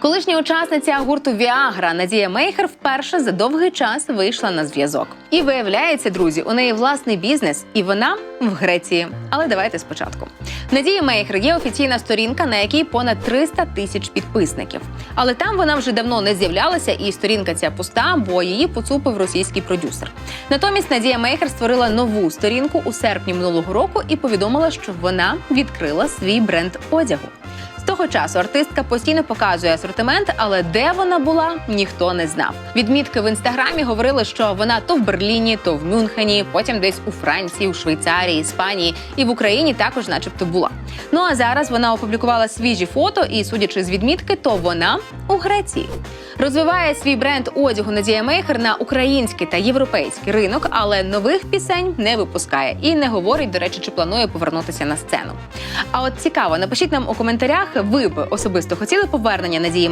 Колишня учасниця гурту Віагра Надія Мейхер вперше за довгий час вийшла на зв'язок. І виявляється, друзі, у неї власний бізнес, і вона в Греції. Але давайте спочатку. Надія Мейхер є офіційна сторінка, на якій понад 300 тисяч підписників. Але там вона вже давно не з'являлася, і сторінка ця пуста, бо її поцупив російський продюсер. Натомість Надія Мейхер створила нову сторінку у серпні минулого року і повідомила, що вона відкрила свій бренд одягу. З того часу артистка постійно показує асортимент, але де вона була, ніхто не знав. Відмітки в інстаграмі говорили, що вона то в Берліні, то в Мюнхені, потім десь у Франції, у Швейцарії, Іспанії і в Україні також, начебто, була. Ну а зараз вона опублікувала свіжі фото, і судячи з відмітки, то вона у Греції. Розвиває свій бренд одягу Надія Мейхер на український та європейський ринок, але нових пісень не випускає і не говорить, до речі, чи планує повернутися на сцену. А от цікаво, напишіть нам у коментарях, ви б особисто хотіли повернення Надії